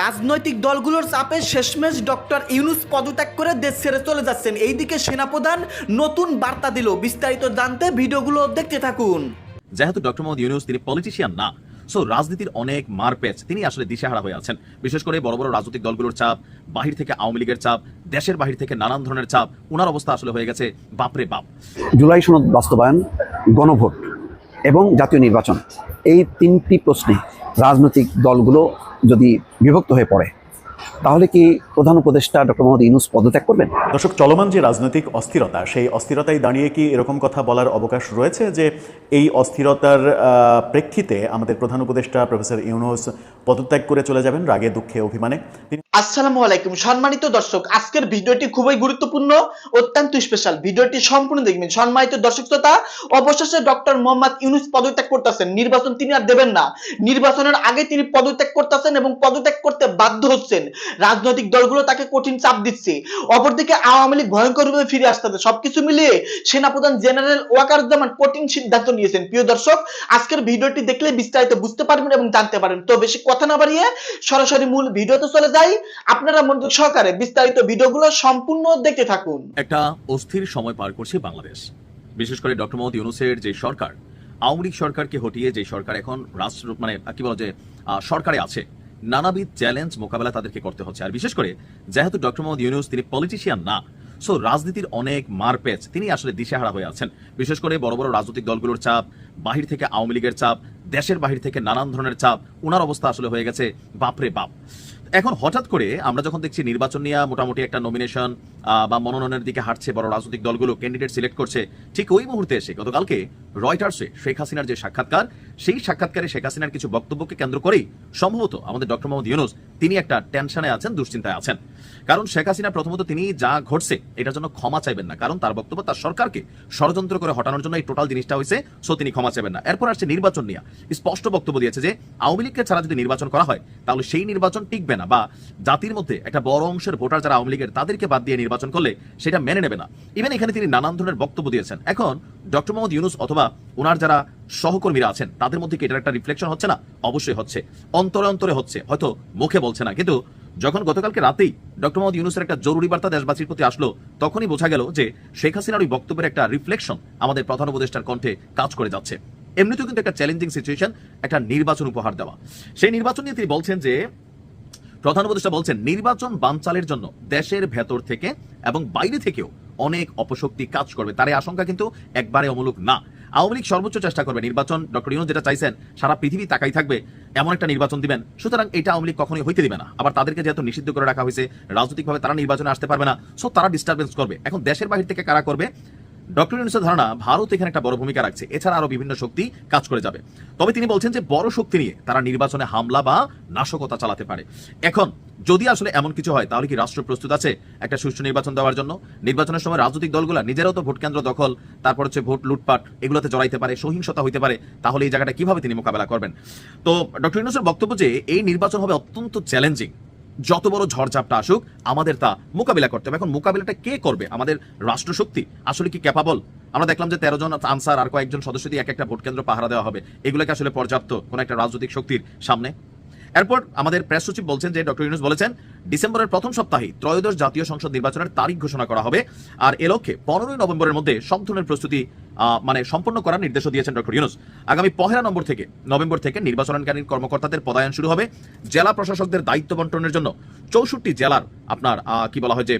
রাজনৈতিক দলগুলোর চাপে শেষমেশ ডক্টর ইউনুস পদত্যাগ করে দেশ ছেড়ে চলে যাচ্ছেন। এইদিকে সেনাপ্রধান নতুন বার্তা দিল। বিস্তারিত জানতে ভিডিওগুলো দেখতে থাকুন। যেহেতু ডক্টর মোহাম্মদ ইউনুস তিনি পলিটিশিয়ান না সো রাজনীতির অনেক মারপ্যাচ তিনি আসলে দিশেহারা হয়ে আছেন। বিশেষ করে বড় বড় রাজনৈতিক দলগুলোর চাপ বাহির থেকে আওয়ামী লীগের চাপ দেশের বাহির থেকে নানান ধরনের চাপ ওনার অবস্থা আসলে হয়ে গেছে বাপরে বাপ। জুলাই সনদ বাস্তবায়ন গণভোট এবং জাতীয় নির্বাচন এই তিনটি প্রশ্নে রাজনৈতিক দলগুলো যদি বিভক্ত হয়ে পড়ে। তাহলে কি প্রধান উপদেষ্টা ডক্টর মোহাম্মদ ইউনুস পদত্যাগ করবেন? দর্শক চলমান যে রাজনৈতিক অস্থিরতা সেই অস্থিরতায় দাঁড়িয়ে কি এরকম কথা বলার অবকাশ রয়েছে যে এই অস্থিরতার প্রেক্ষিতে আমাদের প্রধান উপদেষ্টা প্রফেসর ইউনুস পদত্যাগ করে চলে যাবেন রাগে দুঃখে অভিমানে? আসসালামু আলাইকুম। সম্মানিত দর্শক আজকের ভিডিওটি খুবই গুরুত্বপূর্ণ অত্যন্ত স্পেশাল ভিডিওটি সম্পূর্ণ দেখবেন। সম্মানিত দর্শক শ্রোতা অবশেষে ডক্টর মোহাম্মদ ইউনুস পদত্যাগ করতেছেন। নির্বাচন তিনি আর দেবেন না। নির্বাচনের আগে তিনি পদত্যাগ করতেছেন এবং পদত্যাগ করতে বাধ্য হচ্ছেন। রাজনৈতিক দলগুলো তাকে কঠিন চাপ দিচ্ছে। অপরদিকে আওয়ামী লীগ ভয়ঙ্কর রূপে ফিরে আসতেছে সবকিছু মিলিয়ে সেনাপ্রধান জেনারেল ওয়াকারুজ্জামান কঠিন সিদ্ধান্ত নিয়েছেন। প্রিয় দর্শক আজকের ভিডিওটি দেখলে বিস্তারিত বুঝতে পারবেন এবং জানতে পারবেন। তো বেশি কথা না বাড়িয়ে সরাসরি মূল ভিডিওতে চলে যাই। আপনারা মনোযোগ সহকারে বিস্তারিত ভিডিওগুলো সম্পূর্ণ দেখতে থাকুন। একটা অস্থির সময় পার করছে বাংলাদেশ। বিশেষ করে ডক্টর মোহাম্মদ ইউনুসের যে সরকার আওয়ামী লীগ সরকারকে হটিয়ে যে সরকার এখন রাষ্ট্র মানে কি বলা যে আহ, সরকারে আছে নানাবিধ চ্যালেঞ্জ মোকাবেলা তাদেরকে করতে হচ্ছে। আর বিশেষ করে, যেহেতু ডক্টর মোহাম্মদ ইউনুস তিনি পলিটিশিয়ান না সো রাজনীতির অনেক মারপ্যাচ তিনি আসলে দিশেহারা হয়ে আছেন। বিশেষ করে বড় বড় রাজনৈতিক দলগুলোর চাপ, বাহির থেকে আওয়ামী লীগের চাপ, দেশের বাহির থেকে নানান ধরনের চাপ ওনার অবস্থা আসলে হয়ে গেছে বাপরে বাপ। এখন হঠাৎ করে আমরা যখন দেখছি নির্বাচন নিয়ে মোটামুটি একটা নমিনেশন বা মনোনয়নের দিকে হাঁটছে বড় রাজনৈতিক দলগুলো ক্যান্ডিডেট সিলেক্ট করছে, ঠিক ওই মুহূর্তে এসে, গতকালকে রয়টার্সে শেখ হাসিনার যে সাক্ষাৎকার, সেই সাক্ষাৎকারে শেখ হাসিনার কিছু বক্তব্যকে কেন্দ্র করেই সম্ভবত আমাদের ডক্টর মোহাম্মদ ইউনুস তিনি একটা টেনশনে আছেন, দুশ্চিন্তায় আছেন। কারণ শেখ হাসিনা প্রথমত তিনি যা ঘটছে, এটার জন্য ক্ষমা চাইবেন না। কারণ তার বক্তব্য তার সরকারকে ষড়যন্ত্র করে হটানোর জন্য এই টোটাল জিনিসটা হয়েছে, সো তিনি ক্ষমা চাইবেন না। এরপর আসছে নির্বাচন নিয়ে। স্পষ্ট বক্তব্য দিয়েছে যে, আওয়ামী লীগকে ছাড়া যদি নির্বাচন করা হয়, তাহলে সেই নির্বাচন টিকবে না, বা জাতির মধ্যে একটা বড় অংশের ভোটার যারা আওয়ামী লীগের, তাদেরকে বাদ দিয়ে নির্বাচন করলে সেটা মেনে নেবে না। ইভেন এখানে তিনি নানান ধরনের বক্তব্য দিয়েছেন। এখন ডক্টর মোহাম্মদ ইউনুস অথবা ওনার যারা সহকর্মীরা আছেন, তাদের মধ্যে কি এটার একটা রিফ্লেকশন হচ্ছে না? অবশ্যই হচ্ছে। অন্তরে অন্তরে হচ্ছে। হয়তো মুখে বলছে না। কিন্তু যখন গতকালকে রাতেই ডক্টর মোহাম্মদ ইউনুসের একটা জরুরি বার্তা দেশবাসীর প্রতি আসলো, তখনই বোঝা গেল যে শেখ হাসিনার ওই বক্তব্যের একটা রিফ্লেকশন আমাদের প্রধান উপদেষ্টার কণ্ঠে কাজ করে যাচ্ছে। এমনিতেও কিন্তু একটা চ্যালেঞ্জিং সিচুয়েশন একটা নির্বাচন উপহার দেওয়া। সেই নির্বাচন নিয়ে তিনি বলছেন যে, প্রধান উপদেষ্টা বলছেন, নির্বাচন বানচালের জন্য দেশের ভেতর থেকে এবং বাইরে থেকেও অনেক অপশক্তি কাজ করবে। তার আশঙ্কা কিন্তু একবারে অমূলক না। আওয়ামী লীগ সর্বোচ্চ চেষ্টা করবে নির্বাচন। ডক্টর ইউনুস যেটা চাইছেন, সারা পৃথিবী তাকাই থাকবে, এমন একটা নির্বাচন দিবেন। সুতরাং এটা আওয়ামী লীগ কখনোই হইতে দিবে না। আবার তাদেরকে যেহেতু নিষিদ্ধ করে রাখা হয়েছে, রাজনৈতিকভাবে তারা নির্বাচনে আসতে পারবে না। সো তারা ডিস্টারবেন্স করবে। এখন দেশের বাহির থেকে কারা করবে? ডক্টর ইউনুসের ধারণা, ভারত এখানে একটা বড় ভূমিকা রাখছে। এছাড়া আরও বিভিন্ন শক্তি কাজ করে যাবে। তবে তিনি বলছেন যে, বড় শক্তি নিয়ে তারা নির্বাচনে হামলা বা নাশকতা চালাতে পারে। এখন, যদি আসলে এমন কিছু হয়, তাহলে কি রাষ্ট্র প্রস্তুত আছে একটা সুষ্ঠু নির্বাচন দেওয়ার জন্য? নির্বাচনের সময় রাজনৈতিক দলগুলো নিজেরাও তো ভোট কেন্দ্র দখল, তারপর হচ্ছে ভোট লুটপাট এগুলোতে জড়াইতে পারে, সহিংসতা হইতে পারে, তাহলে এই জায়গাটা কীভাবে তিনি মোকাবেলা করবেন? তো, ডক্টর ইউনুসের বক্তব্য যে, এই নির্বাচন হবে অত্যন্ত চ্যালেঞ্জিং যত বড় ঝড়ঝাপটা আসুক, আমাদের তা মোকাবিলা করতে হবে। এখন মোকাবিলাটা কে করবে? আমাদের রাষ্ট্রশক্তি আসলে কি ক্যাপাবল আমরা দেখলাম যে তেরো জন আনসার আর কয়েকজন সদস্য দিয়ে এক একটা ভোট কেন্দ্র পাহারা দেওয়া হবে। এগুলোকে আসলে পর্যাপ্ত কোনো একটা রাজনৈতিক শক্তির সামনে? এরপর আমাদের প্রেস সচিব বলছেন যে ডক্টর ইউনুস বলেছেন, ডিসেম্বরের প্রথম সপ্তাহে ত্রয়োদশ জাতীয় সংসদ নির্বাচনের তারিখ ঘোষণা করা হবে। আর এ লক্ষ্যে পনেরোই নভেম্বরের মধ্যে সব ধরনের প্রস্তুতি মানে সম্পন্ন করার নির্দেশও দিয়েছেন ডক্টর ইউনুস। আগামী পহেলা নম্বর থেকে, নভেম্বর থেকে নির্বাচনকারী কর্মকর্তাদের পদায়ন শুরু হবে। জেলা প্রশাসকদের দায়িত্ব বন্টনের জন্য চৌষট্টি জেলার আপনার কি বলা হয় যে,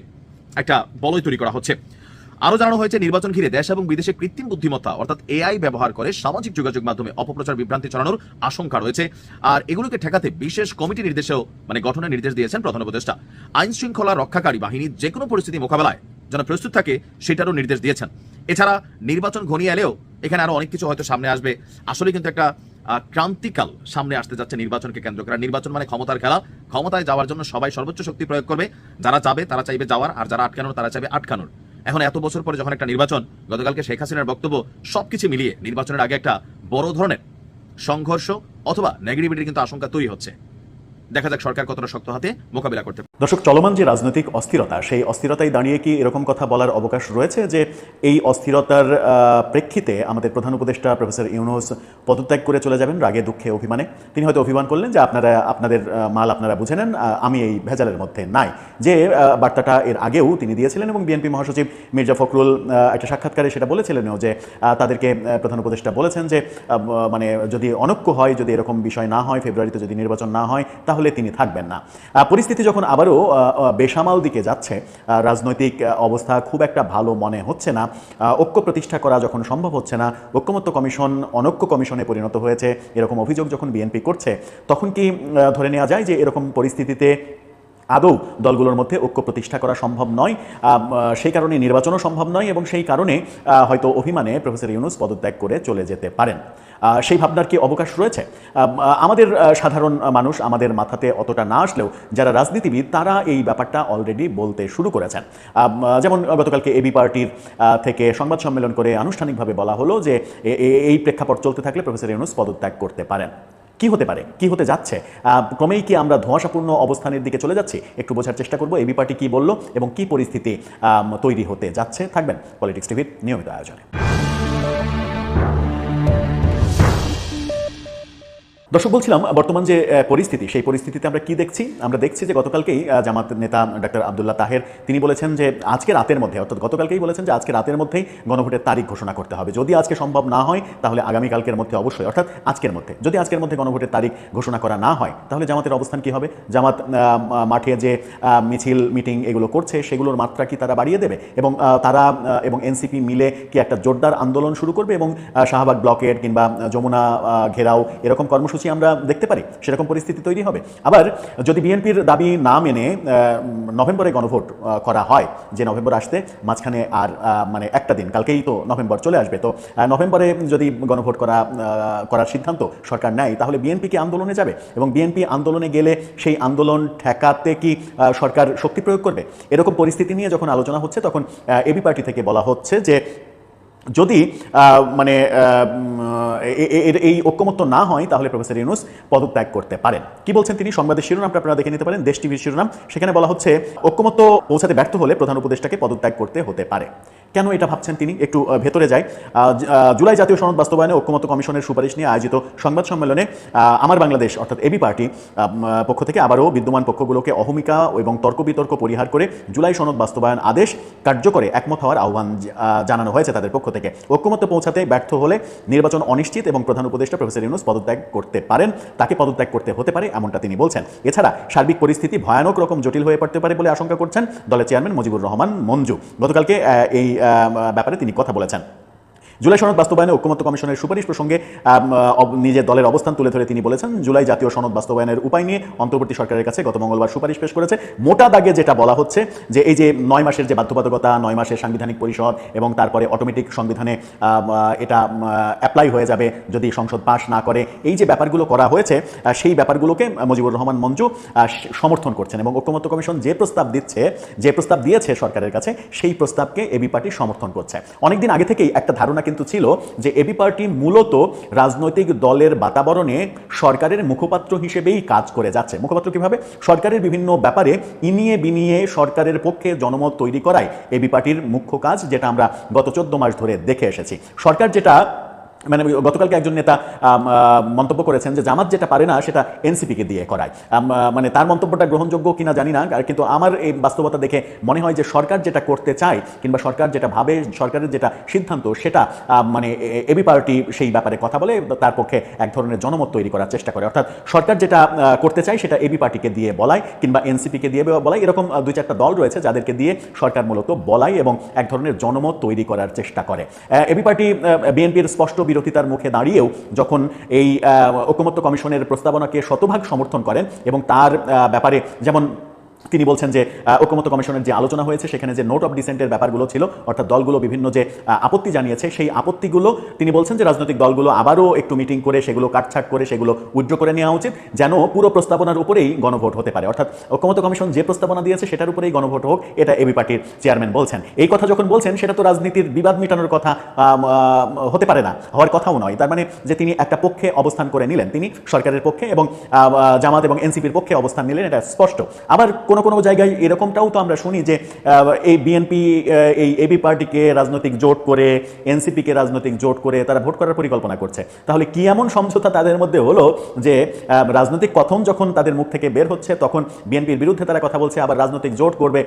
একটা বলয় তৈরি করা হচ্ছে। আরও জানানো হয়েছে, নির্বাচন ঘিরে দেশ এবং বিদেশে কৃত্রিম বুদ্ধিমত্তা, অর্থাৎ এআই ব্যবহার করে সামাজিক যোগাযোগ মাধ্যমে অপপ্রচার বিভ্রান্তি ছড়ানোর আশঙ্কা রয়েছে। আর এগুলোকে ঠেকাতে বিশেষ কমিটি নির্দেশেও মানে গঠনের নির্দেশ দিয়েছেন প্রধান উপদেষ্টা। আইন শৃঙ্খলা রক্ষাকারী বাহিনী যে কোনো পরিস্থিতি মোকাবেলায় যেন প্রস্তুত থাকে, সেটারও নির্দেশ দিয়েছেন। এছাড়া নির্বাচন ঘনিয়ে এলেও এখানে আরও অনেক কিছু হয়তো সামনে আসবে। আসলে কিন্তু একটা ক্রান্তিকাল সামনে আসতে যাচ্ছে নির্বাচনকে কেন্দ্র করে। নির্বাচন মানে ক্ষমতার খেলা। ক্ষমতায় যাওয়ার জন্য সবাই সর্বোচ্চ শক্তি প্রয়োগ করবে। যারা যাবে তারা চাইবে যাওয়ার, আর যারা আটকানোর তারা চাইবে আটকানোর। এখন এত বছর পরে যখন একটা নির্বাচন, গতকালকে শেখ হাসিনার বক্তব্য, সবকিছু মিলিয়ে নির্বাচনের আগে একটা বড় ধরনের সংঘর্ষ অথবা নেগেটিভিটির কিন্তু আশঙ্কা তৈরি হচ্ছে দেখা যাক সরকার কতটা শক্ত হাতে মোকাবিলা করতে। দর্শক, চলমান যে রাজনৈতিক অস্থিরতা, সেই অস্থিরতায় দাঁড়িয়ে কি এরকম কথা বলার অবকাশ রয়েছে যে এই অস্থিরতার প্রেক্ষিতে আমাদের প্রধান উপদেষ্টা প্রফেসর ইউনুস পদত্যাগ করে চলে যাবেন রাগে দুঃখে অভিমানে? তিনি হয়তো অভিমান করলেন যে আপনারা, আপনাদের মাল আপনারা বুঝে নেন আমি এই ভেজালের মধ্যে নাই। যে বার্তাটা এর আগেও তিনি দিয়েছিলেন এবং বিএনপি মহাসচিব মির্জা ফখরুল একটা সাক্ষাৎকারে সেটা বলেছিলেনও যে তাদেরকে প্রধান উপদেষ্টা বলেছেন যে মানে যদি অনক্য হয়, যদি এরকম বিষয় না হয়, ফেব্রুয়ারিতে যদি নির্বাচন না হয়, তাহলে তিনি থাকবেন না। পরিস্থিতি যখন আবারও বেসামাল দিকে যাচ্ছে। রাজনৈতিক অবস্থা খুব একটা ভালো মনে হচ্ছে না। ঐক্য প্রতিষ্ঠা করা যখন সম্ভব হচ্ছে না, ঐক্যমত্য কমিশন, অনৈক্য কমিশনে পরিণত হয়েছে, এরকম অভিযোগ যখন বিএনপি করছে, তখন কি ধরে নেওয়া যায় যে এরকম পরিস্থিতিতে আদৌ দলগুলোর মধ্যে ঐক্য প্রতিষ্ঠা করা সম্ভব নয়? সেই কারণে নির্বাচনও সম্ভব নয় এবং সেই কারণে হয়তো অভিমানে প্রফেসর ইউনুস পদত্যাগ করে চলে যেতে পারেন। সেই ভাবনার কি অবকাশ রয়েছে? আমাদের সাধারণ মানুষ আমাদের মাথাতে অতটা না আসলেও যারা রাজনীতিবিদ, তারা এই ব্যাপারটা অলরেডি বলতে শুরু করেছেন। যেমন গতকালকে এবি পার্টির থেকে সংবাদ সম্মেলন করে আনুষ্ঠানিকভাবে বলা হলো যে এই প্রেক্ষাপট চলতে থাকলে প্রফেসর ইউনুস পদত্যাগ করতে পারেন। কি হতে পারে? কি হতে যাচ্ছে? ক্রমেই কি আমরা ধোঁয়াশাপূর্ণ অবস্থানের দিকে চলে যাচ্ছি? একটু বোঝার চেষ্টা করব এবি পার্টি কি বলল এবং কি পরিস্থিতি তৈরি হতে যাচ্ছে। থাকবেন পলিটিক্স টিভির নিয়মিত আয়োজনে। দর্শক, বলছিলাম, বর্তমান যে পরিস্থিতি, সেই পরিস্থিতিতে আমরা কি দেখছি? আমরা দেখছি যে গতকালকেই জামাত নেতা ডাক্তার আবদুল্লাহ তাহের, তিনি বলেছেন যে, আজকে রাতের মধ্যে, অর্থাৎ গতকালকেই বলেছেন যে, আজকে রাতের মধ্যেই গণভোটের তারিখ ঘোষণা করতে হবে। যদি আজকে সম্ভব না হয়, তাহলে আগামীকালকের মধ্যে অবশ্যই, অর্থাৎ আজকের মধ্যে। যদি আজকের মধ্যে গণভোটের তারিখ ঘোষণা করা না হয়, তাহলে জামাতের অবস্থান কি হবে? জামাত মাঠে যে মিছিল, মিটিং এগুলো করছে, সেগুলোর মাত্রা কি তারা বাড়িয়ে দেবে? এবং তারা এবং এনসিপি মিলে কি একটা জোরদার আন্দোলন শুরু করবে? এবং শাহবাগ ব্লকেট কিংবা যমুনা ঘেরাও এরকম কর্মসূচি আমরা দেখতে পারি, সেরকম পরিস্থিতি তৈরি হবে। আবার, যদি বিএনপির দাবি না মেনে নভেম্বরে গণভোট করা হয়, যে নভেম্বর আসতে মাঝখানে আর মানে একটা দিন, কালকেই তো নভেম্বর চলে আসবে, তো নভেম্বরে যদি গণভোট করা করার সিদ্ধান্ত সরকার নেয়, তাহলে বিএনপি কি আন্দোলনে যাবে? এবং বিএনপি আন্দোলনে গেলে সেই আন্দোলন ঠেকাতে কি সরকার শক্তি প্রয়োগ করবে? এরকম পরিস্থিতি নিয়ে যখন আলোচনা হচ্ছে, তখন এবি পার্টি থেকে বলা হচ্ছে যে যদি মানে এই ঐক্যমত্য না হয়, তাহলে প্রফেসর ইউনুস পদত্যাগ করতে পারেন। কি বলছেন তিনি? সংবাদের শিরোনামটা আপনারা দেখে নিতে পারেন। দেশ টিভির শিরোনাম। সেখানে বলা হচ্ছে, ঐক্যমত্য পৌঁছাতে ব্যর্থ হলে প্রধান উপদেষ্টাকে পদত্যাগ করতে হতে পারে। কেন এটা ভাবছেন তিনি? একটু ভেতরে যায় জুলাই জাতীয় সনদ বাস্তবায়নে ঐক্যমত্য কমিশনের সুপারিশ নিয়ে আয়োজিত সংবাদ সম্মেলনে আমার বাংলাদেশ, অর্থাৎ এবি পার্টি পক্ষ থেকে আবারও বিদ্যমান পক্ষগুলোকে অহমিকা এবং তর্ক বিতর্ক পরিহার করে জুলাই সনদ বাস্তবায়ন আদেশ কার্যকরে একমত হওয়ার আহ্বান জানানো হয়েছে তাদের পক্ষ থেকে। ঐক্যমত্য পৌঁছাতে ব্যর্থ হলে নির্বাচন অনিশ্চিত এবং প্রধান উপদেষ্টা প্রফেসর ইউনুস পদত্যাগ করতে পারেন। তাকে পদত্যাগ করতে হতে পারে এমনটা তিনি বলছেন। এছাড়া সার্বিক পরিস্থিতি ভয়ানক রকম জটিল হয়ে পড়তে পারে বলে আশঙ্কা করছেন দলের চেয়ারম্যান মুজিবুর রহমান মঞ্জু। গতকালকে এই ব্যাপারে তিনি কথা বলেছেন। জুলাই সনদ বাস্তবায়নে ঐক্যমত্য কমিশনের সুপারিশ প্রসঙ্গে নিজের দলের অবস্থান তুলে ধরে তিনি বলেছেন জুলাই জাতীয় সনদ বাস্তবায়নের উপায় নিয়ে অন্তর্বর্তী সরকারের কাছে গত মঙ্গলবার সুপারিশ পেশ করেছে। মোটা দাগে যেটা বলা হচ্ছে যে এই যে নয় মাসের যে বাধ্যবাধকতা নয় মাসের সাংবিধানিক পরিষদ এবং তারপরে অটোমেটিক সংবিধানে এটা অ্যাপ্লাই হয়ে যাবে যদি সংসদ পাশ না করে এই যে ব্যাপারগুলো করা হয়েছে সেই ব্যাপারগুলোকে মুজিবুর রহমান মঞ্জু আহ, সমর্থন করছেন এবং ঐক্যমত্য কমিশন যে প্রস্তাব দিচ্ছে যে প্রস্তাব দিয়েছে সরকারের কাছে সেই প্রস্তাবকে এবি পার্টি সমর্থন করছে। অনেকদিন আগে থেকেই একটা ধারণা কিন্তু ছিল যে এবি পার্টি মূলত রাজনৈতিক দলের বাতাবরণে সরকারের মুখপাত্র হিসেবেই কাজ করে যাচ্ছে। মুখপাত্র কীভাবে? সরকারের বিভিন্ন ব্যাপারে ইনিয়ে বিনিয়ে সরকারের পক্ষে জনমত তৈরি করায় এবি পার্টির মুখ্য কাজ, যেটা আমরা গত চোদ্দ মাস ধরে দেখে এসেছি। সরকার যেটা মানে গতকালকে একজন নেতা মন্তব্য করেছেন যে জামাত যেটা পারে না সেটা এনসিপিকে দিয়ে করায়। মানে তার মন্তব্যটা গ্রহণযোগ্য কিনা জানি না কিন্তু আমার এই বাস্তবতা দেখে মনে হয় যে সরকার যেটা করতে চায় কিংবা সরকার যেটা ভাবে, সরকারের যেটা সিদ্ধান্ত সেটা মানে এবি পার্টি সেই ব্যাপারে কথা বলে, তার পক্ষে এক ধরনের জনমত তৈরি করার চেষ্টা করে। অর্থাৎ সরকার যেটা করতে চায় সেটা এবি পার্টিকে দিয়ে বলায় কিংবা এনসিপিকে দিয়ে বলায়। এরকম দুই চারটা দল রয়েছে যাদেরকে দিয়ে সরকার মূলত বলায় এবং এক ধরনের জনমত তৈরি করার চেষ্টা করে। এবি পার্টি বিএনপির স্পষ্ট বিরোধিতার মুখে দাঁড়িয়েও যখন এই ঐকমত্য কমিশনের প্রস্তাবনাকে শতভাগ সমর্থন করেন এবং তার ব্যাপারে যেমন তিনি বলছেন যে আহ, ঐকমত্য কমিশনের যে আলোচনা হয়েছে সেখানে যে নোট অফ ডিসেন্টের ব্যাপারগুলো ছিল অর্থাৎ দলগুলো বিভিন্ন যে আপত্তি জানিয়েছে সেই আপত্তিগুলো তিনি বলছেন যে রাজনৈতিক দলগুলো আবারও একটু মিটিং করে সেগুলো কাটছাট করে সেগুলো উইথড্র করে নেওয়া উচিত যেন পুরো প্রস্তাবনার উপরেই গণভোট হতে পারে। অর্থাৎ ঐকমত্য কমিশন যে প্রস্তাবনা দিয়েছে সেটার উপরেই গণভোট হোক এটা এবি পার্টির চেয়ারম্যান বলছেন। এই কথা যখন বলছেন সেটা তো রাজনীতির বিবাদ মেটানোর কথা হতে পারে না হওয়ার কথাও নয়। তার মানে যে তিনি একটা পক্ষে অবস্থান করে নিলেন তিনি সরকারের পক্ষে এবং জামাত এবং এনসিপির পক্ষে অবস্থান নিলেন এটা স্পষ্ট। আবার কোন কোনো জায়গায় এরকমটাও তো আমরা শুনি যে এই বিএনপি এই এবি পার্টিকে রাজনৈতিক জোট করে এনসিপিকে রাজনৈতিক জোট করে তারা ভোট করার পরিকল্পনা করছে। তাহলে কি এমন সমঝোতা তাদের মধ্যে হলো যে রাজনৈতিক কথন যখন তাদের মুখ থেকে বের হচ্ছে, তখন বিএনপির বিরুদ্ধে তারা কথা বলছে, আবার রাজনৈতিক জোট করবে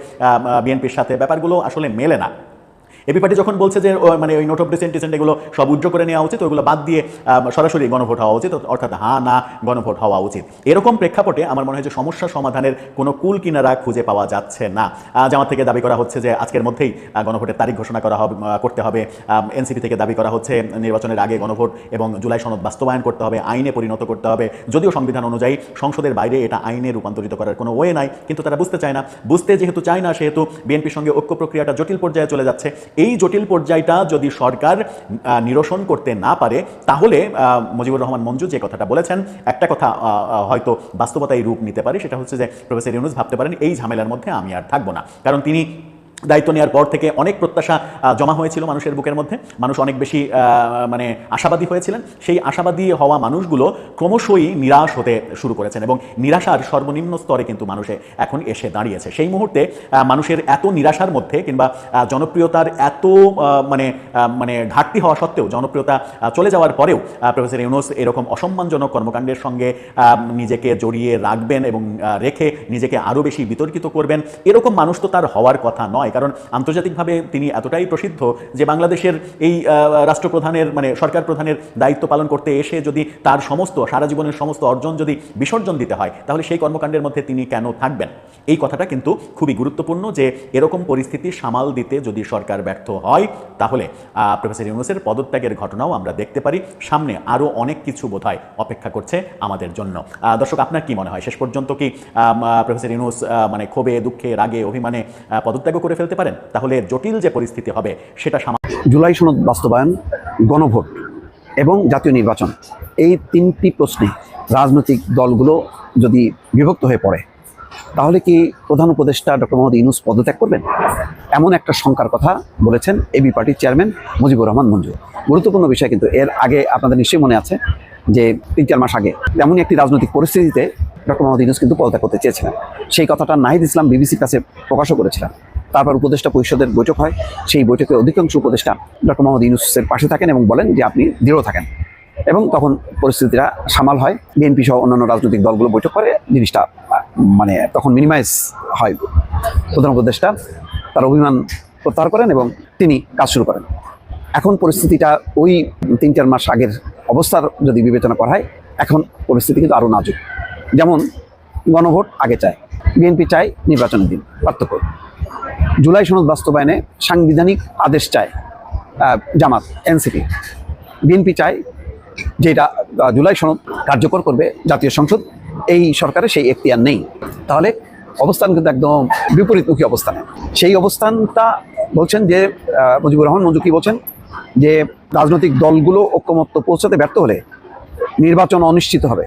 বিএনপির সাথে। ব্যাপারগুলো আসলে মেলে না। এবি পার্টি যখন বলছে যে মানে ওই নোট অফ ডিসেন্ট টিসেন্ট এগুলো সব উজ্জ্ব করে নেওয়া উচিত, ওগুলো বাদ দিয়ে সরাসরি গণভোট হওয়া উচিত, অর্থাৎ হা, না, গণভোট হওয়া উচিত। এরকম প্রেক্ষাপটে আমার মনে হয় যে সমস্যা সমাধানের কোনো কুল কিনারা খুঁজে পাওয়া যাচ্ছে না। জামাত থেকে দাবি করা হচ্ছে যে আজকের মধ্যেই গণভোটের তারিখ ঘোষণা করা হবে করতে হবে এনসিপি থেকে দাবি করা হচ্ছে নির্বাচনের আগে গণভোট এবং জুলাই সনদ বাস্তবায়ন করতে হবে, আইনে পরিণত করতে হবে। যদিও সংবিধান অনুযায়ী সংসদের বাইরে এটা আইনে রূপান্তরিত করার কোনো ওয়ে নাই, কিন্তু তারা বুঝতে চায় না। বুঝতে যেহেতু চায় না, সেহেতু বিএনপির সঙ্গে ঐক্য প্রক্রিয়াটা জটিল পর্যায়ে চলে যাচ্ছে। এই জটিল পর্যায়টা যদি সরকার নিরসন করতে না পারে, তাহলে মুজিবুর রহমান মঞ্জু যে কথাটা বলেছেন, একটা কথা হয়তো বাস্তবতায় রূপ নিতে পারে, সেটা হচ্ছে যে প্রফেসর ইউনুস ভাবতে পারেন, এই ঝামেলার মধ্যে আমি আর থাকব না। কারণ তিনি দায়িত্ব নেওয়ার পর থেকে অনেক প্রত্যাশা জমা হয়েছিল মানুষের বুকের মধ্যে। মানুষ অনেক বেশি মানে আশাবাদী হয়েছিলেন। সেই আশাবাদী হওয়া মানুষগুলো ক্রমশই নিরাশ হতে শুরু করেছেন এবং নিরাশার সর্বনিম্ন স্তরে কিন্তু মানুষে এখন এসে দাঁড়িয়েছে। সেই মুহূর্তে মানুষের এত নিরাশার মধ্যে কিংবা জনপ্রিয়তার এত মানে মানে ঘাটতি হওয়া সত্ত্বেও, জনপ্রিয়তা চলে যাওয়ার পরেও প্রফেসর ইউনুস এরকম অসম্মানজনক কর্মকাণ্ডের সঙ্গে নিজেকে জড়িয়ে রাখবেন এবং রেখে নিজেকে আরও বেশি বিতর্কিত করবেন, এরকম মানুষ তো তার হওয়ার কথা নয়। কারণ আন্তর্জাতিকভাবে তিনি এতটাই প্রসিদ্ধ যে বাংলাদেশের এই রাষ্ট্রপ্রধানের মানে সরকার প্রধানের দায়িত্ব পালন করতে এসে যদি তার সমস্ত সারা জীবনের সমস্ত অর্জন যদি বিসর্জন দিতে হয় তাহলে সেই কর্মকাণ্ডের মধ্যে তিনি কেন থাকবেন? এই কথাটা কিন্তু খুবই গুরুত্বপূর্ণ যে এরকম পরিস্থিতি সামাল দিতে যদি সরকার ব্যর্থ হয় তাহলে প্রফেসর ইউনুসের পদত্যাগের ঘটনাও আমরা দেখতে পারি। সামনে আরও অনেক কিছু বোধহয় অপেক্ষা করছে আমাদের জন্য। দর্শক আপনার কি মনে হয়? শেষ পর্যন্ত কি প্রফেসর ইউনুস মানে ক্ষোভে দুঃখে রাগে অভিমানে আহ, পদত্যাগও করে ফেলতে পারেন, তাহলে জটিল যে পরিস্থিতি হবে, সেটা সামা জুলাই সনদ বাস্তবায়ন, গণভোট এবং জাতীয় নির্বাচন, এই তিনটি প্রশ্নে রাজনৈতিক দলগুলো যদি বিভক্ত হয়ে পড়ে, তাহলে কি প্রধান উপদেষ্টা ডক্টর মোহাম্মদ ইউনুস পদত্যাগ করবেন? এমন একটা শঙ্কার কথা বলেছেন এবি পার্টির চেয়ারম্যান মুজিবুর রহমান মঞ্জু গুরুত্বপূর্ণ বিষয় কিন্তু এর আগে আপনাদের নিশ্চয়ই মনে আছে যে তিন চার মাস আগে তেমনই একটি রাজনৈতিক পরিস্থিতিতে ডক্টর মোহাম্মদ ইউনুস কিন্তু পদত্যাগ করতে চেয়েছিলেন। সেই কথাটা নাহিদ ইসলাম বিবিসির কাছে প্রকাশও করেছিলেন। তারপর উপদেষ্টা পরিষদের বৈঠক হয়। সেই বৈঠকে অধিকাংশ উপদেষ্টা ডক্টর মোহাম্মদ ইউনুসের পাশে থাকেন এবং বলেন যে আপনি দৃঢ় থাকেন। এবং তখন পরিস্থিতিটা সামাল হয়। বিএনপি সহ অন্যান্য রাজনৈতিক দলগুলো বৈঠক করে জিনিসটা মানে তখন মিনিমাইজ হয়। প্রধান উপদেষ্টা তার অভিমান প্রত্যাহার করেন এবং তিনি কাজ শুরু করেন। এখন পরিস্থিতিটা ওই তিন চার মাস আগের অবস্থার যদি বিবেচনা করা হয়, এখন পরিস্থিতি কিন্তু আরও নাজুক। যেমন গণভোট আগে চায়, বিএনপি চায় নির্বাচনের দিন, পার্থক্য। জুলাই সনদ বাস্তবায়নে সাংবিধানিক আদেশ চায় জামাত এনসিপি। বিএনপি চায় যে এটা আহ, জুলাই সনদ কার্যকর করবে জাতীয় সংসদ। এই সরকারের সেই এখতিয়ার নেই। তাহলে অবস্থান কিন্তু একদম বিপরীতমুখী অবস্থানে। সেই অবস্থানটা বলছেন যে মুজিবুর রহমান মঞ্জু কি বলছেন? যে রাজনৈতিক দলগুলো ঐক্যমত্য পৌঁছাতে ব্যর্থ হলে নির্বাচন অনিশ্চিত হবে।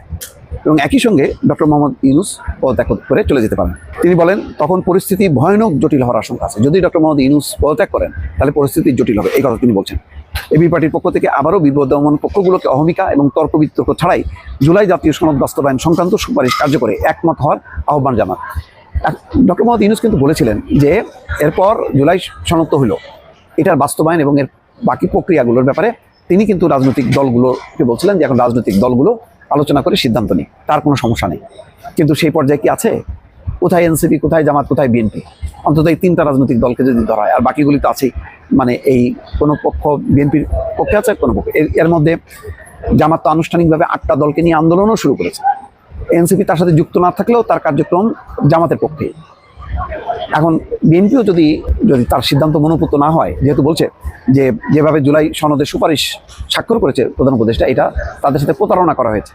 এবং একই সঙ্গে ডক্টর মোহাম্মদ ইউনুস পদত্যাগ করে চলে যেতে পারেন। তিনি বলেন, তখন পরিস্থিতি ভয়ানক, জটিল হওয়ার আশঙ্কা আছে। যদি ডক্টর মোহাম্মদ ইউনুস পদত্যাগ করেন, তাহলে পরিস্থিতি জটিল হবে। এই কথা তিনি বলছেন। এবি পার্টির পক্ষ থেকে আবারও বিবদমান পক্ষগুলোকে অহমিকা এবং তর্ক বিতর্ক ছাড়াই জুলাই জাতীয় সনদ বাস্তবায়ন সংক্রান্ত সুপারিশ কার্যকরে একমত হওয়ার আহ্বান জানান। ডক্টর মোহাম্মদ ইউনুস কিন্তু বলেছিলেন যে, এরপর জুলাই সনদ তো হলো এটার বাস্তবায়ন এবং এর বাকি প্রক্রিয়াগুলোর ব্যাপারে তিনি কিন্তু রাজনৈতিক দলগুলোকে বলছিলেন যে, এখন রাজনৈতিক দলগুলো আলোচনা করে সিদ্ধান্ত নিই, তার কোনো সমস্যা নেই। কিন্তু সেই পর্যায়ে কি আছে? কোথায় এনসিপি, কোথায় জামাত, কোথায় বিএনপি? অন্তত এই তিনটা রাজনৈতিক দলকে যদি ধরা হয়, আর বাকিগুলি তো আছেই। মানে এই কোনো পক্ষ বিএনপির পক্ষে আছে কোনো পক্ষে। এর- মধ্যে জামাত তো আনুষ্ঠানিকভাবে আটটা দলকে নিয়ে আন্দোলনও শুরু করেছে। এনসিপি তার সাথে যুক্ত না থাকলেও তার কার্যক্রম জামাতের পক্ষে। এখন বিএনপিও যদি যদি তার সিদ্ধান্ত মনোপুত না হয়, যেহেতু বলছে যে যেভাবে জুলাই সনদের সুপারিশ স্বাক্ষর করেছে প্রধান উপদেষ্টা, এটা তাদের সাথে প্রতারণা করা হয়েছে।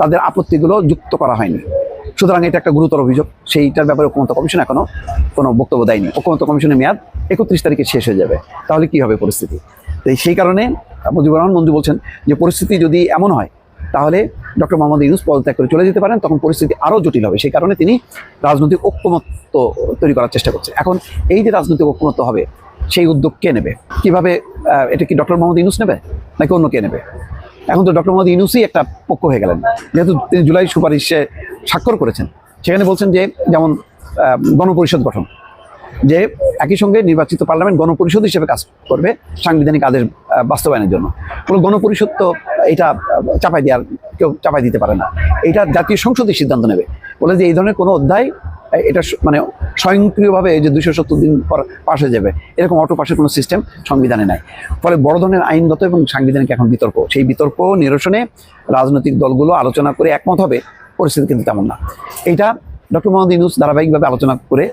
তাদের আপত্তিগুলো যুক্ত করা হয়নি। সুতরাং এটা একটা গুরুতর অভিযোগ। সেইটার ব্যাপারে ঐক্যমত কমিশন এখনও কোনো বক্তব্য দেয়নি। ঐক্যমত কমিশনের মেয়াদ একত্রিশ তারিখে শেষ হয়ে যাবে। তাহলে কি হবে পরিস্থিতি? তাই সেই কারণে মুজিবুর রহমান মন্ত্রী বলছেন যে, পরিস্থিতি যদি এমন হয়, তাহলে ডক্টর মোহাম্মদ ইউনুস পদত্যাগ করে চলে যেতে পারেন, তখন পরিস্থিতি আরও জটিল হবে। সেই কারণে তিনি রাজনৈতিক ঐক্যমত্য তৈরি করার চেষ্টা করছে এখন এই যে রাজনৈতিক ঐক্যমত্য হবে, সেই উদ্যোগ কে নেবে? কীভাবে এটা কি ডক্টর মোহাম্মদ ইউনুস নেবে, নাকি অন্য কে নেবে? এখন তো ডক্টর মোহাম্মদ ইউনুসই একটা পক্ষ হয়ে গেলেন। যেহেতু তিনি জুলাই সুপারিশে স্বাক্ষর করেছেন, সেখানে বলছেন যে, যেমন গণপরিষদ গঠন যে একই সঙ্গে নির্বাচিত পার্লামেন্ট গণপরিষদ হিসেবে কাজ করবে সাংবিধানিক আদেশ বাস্তবায়নের জন্য। কোনো গণপরিষদ তো এটা চাপাই দেওয়ার কেউ চাপাই দিতে পারে না। এটা জাতীয় সংসদই সিদ্ধান্ত নেবে। বলে যে এই ধরনের কোনো অধ্যায় এটা মানে স্বয়ংক্রিয়ভাবে যে দুশো সত্তর দিন পর পাশ হয়ে যাবে, এরকম অটো পাশের কোনো সিস্টেম সংবিধানে নাই। ফলে বড় ধরনের আইনগত এবং সাংবিধানিক এখন বিতর্ক। সেই বিতর্ক, নিরসনে রাজনৈতিক দলগুলো আলোচনা করে একমত হবে, পরিস্থিতি কিন্তু তেমন না। এইটা ডক্টর মোহাম্মদ ইউনুস ধারাবাহিকভাবে আলোচনা করে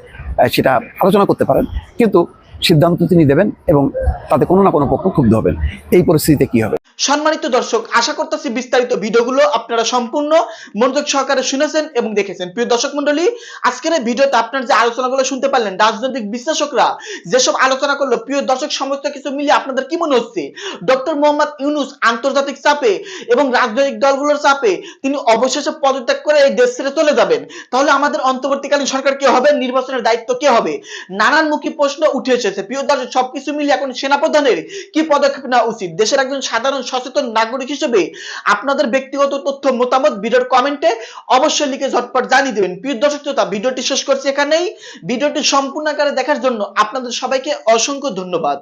সেটা আলোচনা করতে পারেন। কিন্তু সিদ্ধান্ত তিনি দেবেন এবং তাতে কোনো না কোনো পক্ষ ক্ষুব্ধ হবেন। এই পরিস্থিতিতে কি হবে? সম্মানিত দর্শক, আশা করতেছি বিস্তারিত ভিডিওগুলো আপনারা সম্পূর্ণ মনোযোগ সহকারে শুনেছেন এবং দেখেছেন। প্রিয় দর্শক মন্ডলী আজকের এই ভিডিওতে আপনার যে আলোচনাগুলো শুনতে পারলেন, রাজনৈতিক বিশ্লেষকরা যেসব আলোচনা করল, প্রিয় দর্শক সমস্ত কিছু মিলিয়ে আপনাদের কি মনে হচ্ছে? ডক্টর মোহাম্মদ ইউনুস আন্তর্জাতিক চাপে এবং রাজনৈতিক দলগুলোর চাপে তিনি অবশেষে পদত্যাগ করে এই দেশ ছেড়ে চলে যাবেন। তাহলে আমাদের অন্তর্বর্তীকালীন সরকার কে হবে? নির্বাচনের দায়িত্ব কে হবে? নানানমুখী প্রশ্ন উঠে এসেছে। প্রিয় দর্শক, সবকিছু মিলিয়ে এখন সেনাপ্রধানের কি পদক্ষেপ নেওয়া উচিত? দেশের একজন সাধারণ সচেতন নাগরিক হিসেবে আপনাদের ব্যক্তিগত তথ্য, মতামত ভিডিওর কমেন্টে অবশ্যই লিখে ঝটপট জানিয়ে দেবেন। প্রিয় দর্শক শ্রোতা, ভিডিওটি শেষ করছি এখানেই। ভিডিওটি সম্পূর্ণ আকারে দেখার জন্য আপনাদের সবাইকে অসংখ্য ধন্যবাদ।